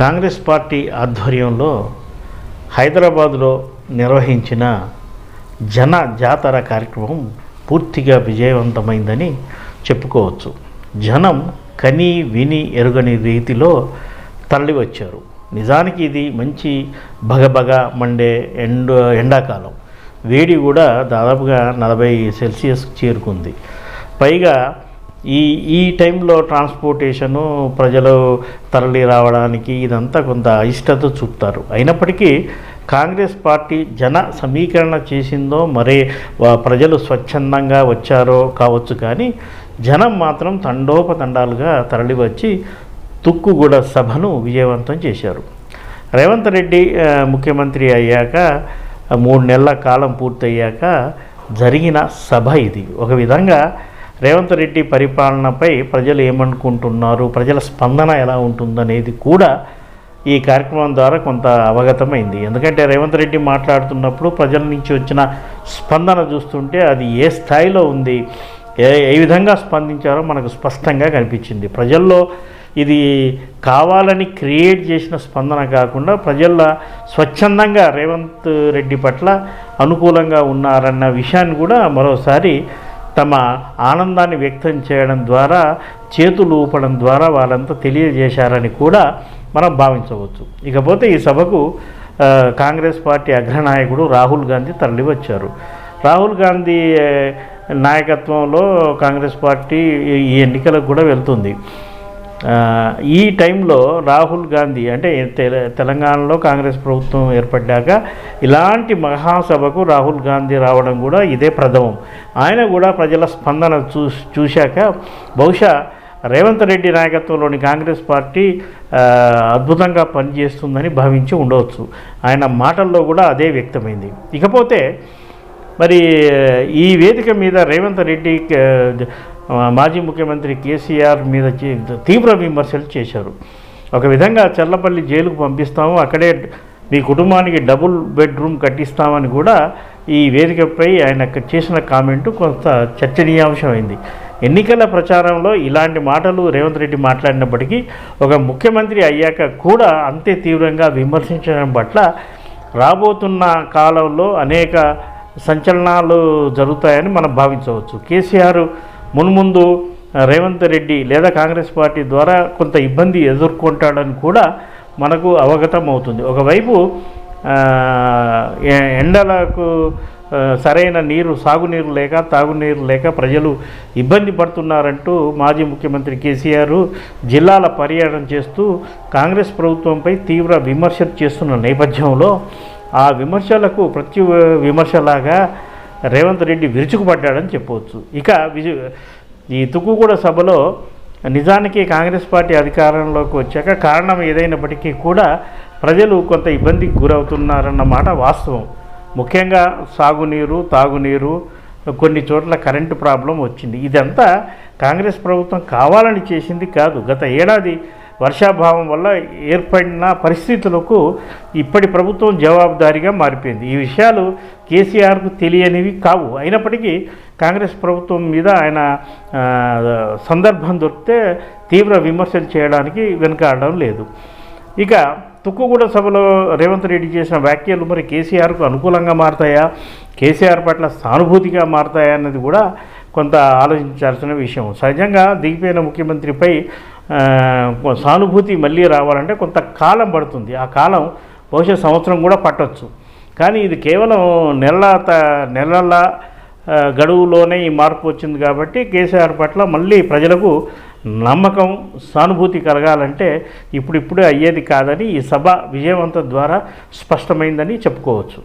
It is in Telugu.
కాంగ్రెస్ పార్టీ ఆధ్వర్యంలో హైదరాబాదులో నిర్వహించిన జన జాతర కార్యక్రమం పూర్తిగా విజయవంతమైందని చెప్పుకోవచ్చు. జనం కని విని ఎరుగని రీతిలో తరలివచ్చారు. నిజానికి ఇది మంచి భగభగ మండే ఎండ ఎండాకాలం. వేడి కూడా దాదాపుగా నలభై సెల్సియస్ చేరుకుంది. పైగా ఈ ఈ టైంలో ట్రాన్స్పోర్టేషను ప్రజలు తరలి రావడానికి ఇదంతా కొంత అయిష్టత చూపుతారు. అయినప్పటికీ కాంగ్రెస్ పార్టీ జన సమీకరణ చేసిందో మరే ప్రజలు స్వచ్ఛందంగా వచ్చారో కావచ్చు కానీ జనం మాత్రం తండోపతండాలుగా తరలివచ్చి తుక్కుగూడ సభను విజయవంతం చేశారు. రేవంత్ రెడ్డి ముఖ్యమంత్రి అయ్యాక మూడు నెలల కాలం పూర్తయ్యాక జరిగిన సభ ఇది. ఒక విధంగా రేవంత్ రెడ్డి పరిపాలనపై ప్రజలు ఏమనుకుంటున్నారు? ప్రజల స్పందన ఎలా ఉంటుందనేది కూడా ఈ కార్యక్రమం ద్వారా కొంత అవగతమైంది. ఎందుకంటే రేవంత్ రెడ్డి మాట్లాడుతున్నప్పుడు ప్రజల నుంచి వచ్చిన స్పందన చూస్తుంటే అది ఏ స్థాయిలో ఉంది ఏ ఏ విధంగా స్పందించారో మనకు స్పష్టంగా కనిపించింది. ప్రజల్లో ఇది కావాలని క్రియేట్ చేసిన స్పందన కాకుండా ప్రజల స్వచ్ఛందంగా రేవంత్ రెడ్డి పట్ల అనుకూలంగా ఉన్నారన్న విషయాన్ని కూడా మరోసారి తమ ఆనందాన్ని వ్యక్తం చేయడం ద్వారా చేతులు ఊపడం ద్వారా వాళ్ళంతా తెలియజేశారని కూడా మనం భావించవచ్చు. ఇకపోతే ఈ సభకు కాంగ్రెస్ పార్టీ అగ్రనాయకుడు రాహుల్ గాంధీ తరలివచ్చారు. రాహుల్ గాంధీ నాయకత్వంలో కాంగ్రెస్ పార్టీ ఈ ఎన్నికలకు కూడా వెళ్తుంది. ఈ టైంలో రాహుల్ గాంధీ అంటే తెల- తెలంగాణలో కాంగ్రెస్ ప్రభుత్వం ఏర్పడ్డాక ఇలాంటి మహాసభకు రాహుల్ గాంధీ రావడం కూడా ఇదే ప్రథమం. ఆయన కూడా ప్రజల స్పందన చూ చూశాక బహుశా రేవంత్ రెడ్డి నాయకత్వంలోని కాంగ్రెస్ పార్టీ అద్భుతంగా పనిచేస్తుందని భావించి ఉండవచ్చు. ఆయన మాటల్లో కూడా అదే వ్యక్తమైంది. ఇకపోతే మరి ఈ వేదిక మీద రేవంత్ రెడ్డి మాజీ ముఖ్యమంత్రి కేసీఆర్ మీద చే- తీవ్ర విమర్శలు చేశారు. ఒక విధంగా చల్లపల్లి జైలుకు పంపిస్తాము అక్కడే మీ కుటుంబానికి డబుల్ బెడ్రూమ్ కట్టిస్తామని కూడా ఈ వేదికపై ఆయన చేసిన కామెంటు కొంత చర్చనీయాంశమైంది. ఎన్నికల ప్రచారంలో ఇలాంటి మాటలు రేవంత్ రెడ్డి మాట్లాడినప్పటికీ ఒక ముఖ్యమంత్రి అయ్యాక కూడా అంతే తీవ్రంగా విమర్శించడం పట్ల రాబోతున్న కాలంలో అనేక సంచలనాలు జరుగుతాయని మనం భావించవచ్చు. కేసీఆర్ మున్ముందు రేవంత్ రెడ్డి లేదా కాంగ్రెస్ పార్టీ ద్వారా కొంత ఇబ్బంది ఎదుర్కొంటాడని కూడా మనకు అవగతం అవుతుంది. ఒకవైపు ఎండలకు సరైన నీరు సాగునీరు లేక తాగునీరు లేక ప్రజలు ఇబ్బంది పడుతున్నారంటూ మాజీ ముఖ్యమంత్రి కేసీఆర్ జిల్లాల పర్యటన చేస్తూ కాంగ్రెస్ ప్రభుత్వంపై తీవ్ర విమర్శలు చేస్తున్న నేపథ్యంలో ఆ విమర్శలకు ప్రతి విమర్శలాగా రేవంత్ రెడ్డి విరుచుకుపడ్డాడని చెప్పవచ్చు. ఇక విజు ఈ తుక్కుగూడ సభలో నిజానికి కాంగ్రెస్ పార్టీ అధికారంలోకి వచ్చాక కారణం ఏదైనప్పటికీ కూడా ప్రజలు కొంత ఇబ్బందికి గురవుతున్నారన్న మాట వాస్తవం. ముఖ్యంగా సాగునీరు తాగునీరు కొన్ని చోట్ల కరెంటు ప్రాబ్లం వచ్చింది. ఇదంతా కాంగ్రెస్ ప్రభుత్వం కావాలని చేసింది కాదు. గత ఏడాది వర్షాభావం వల్ల ఏర్పడిన పరిస్థితులకు ఇప్పటి ప్రభుత్వం జవాబుదారీగా మారిపోయింది. ఈ విషయాలు కేసీఆర్కు తెలియనివి కావు. అయినప్పటికీ కాంగ్రెస్ ప్రభుత్వం మీద ఆయన సందర్భం దొరికితే తీవ్ర విమర్శలు చేయడానికి వెనుకాడడం లేదు. ఇక తుక్కుగూడ సభలో రేవంత్ రెడ్డి చేసిన వ్యాఖ్యలు మరి కేసీఆర్కు అనుకూలంగా మారతాయా? కేసీఆర్ పట్ల సానుభూతిగా మారతాయా అన్నది కూడా కొంత ఆలోచించాల్సిన విషయం. సహజంగా దిగిపోయిన ముఖ్యమంత్రిపై సానుభూతి మళ్ళీ రావాలంటే కొంత కాలం పడుతుంది. ఆ కాలం బహుశా సంవత్సరం కూడా పట్టవచ్చు కానీ ఇది కేవలం నెలల త- నెలల గడువులోనే ఈ మార్పు వచ్చింది కాబట్టి కేసీఆర్ పట్ల మళ్ళీ ప్రజలకు నమ్మకం సానుభూతి కలగాలంటే ఇప్పుడిప్పుడే అయ్యేది కాదని ఈ సభ విజయవంతం ద్వారా స్పష్టమైందని చెప్పుకోవచ్చు.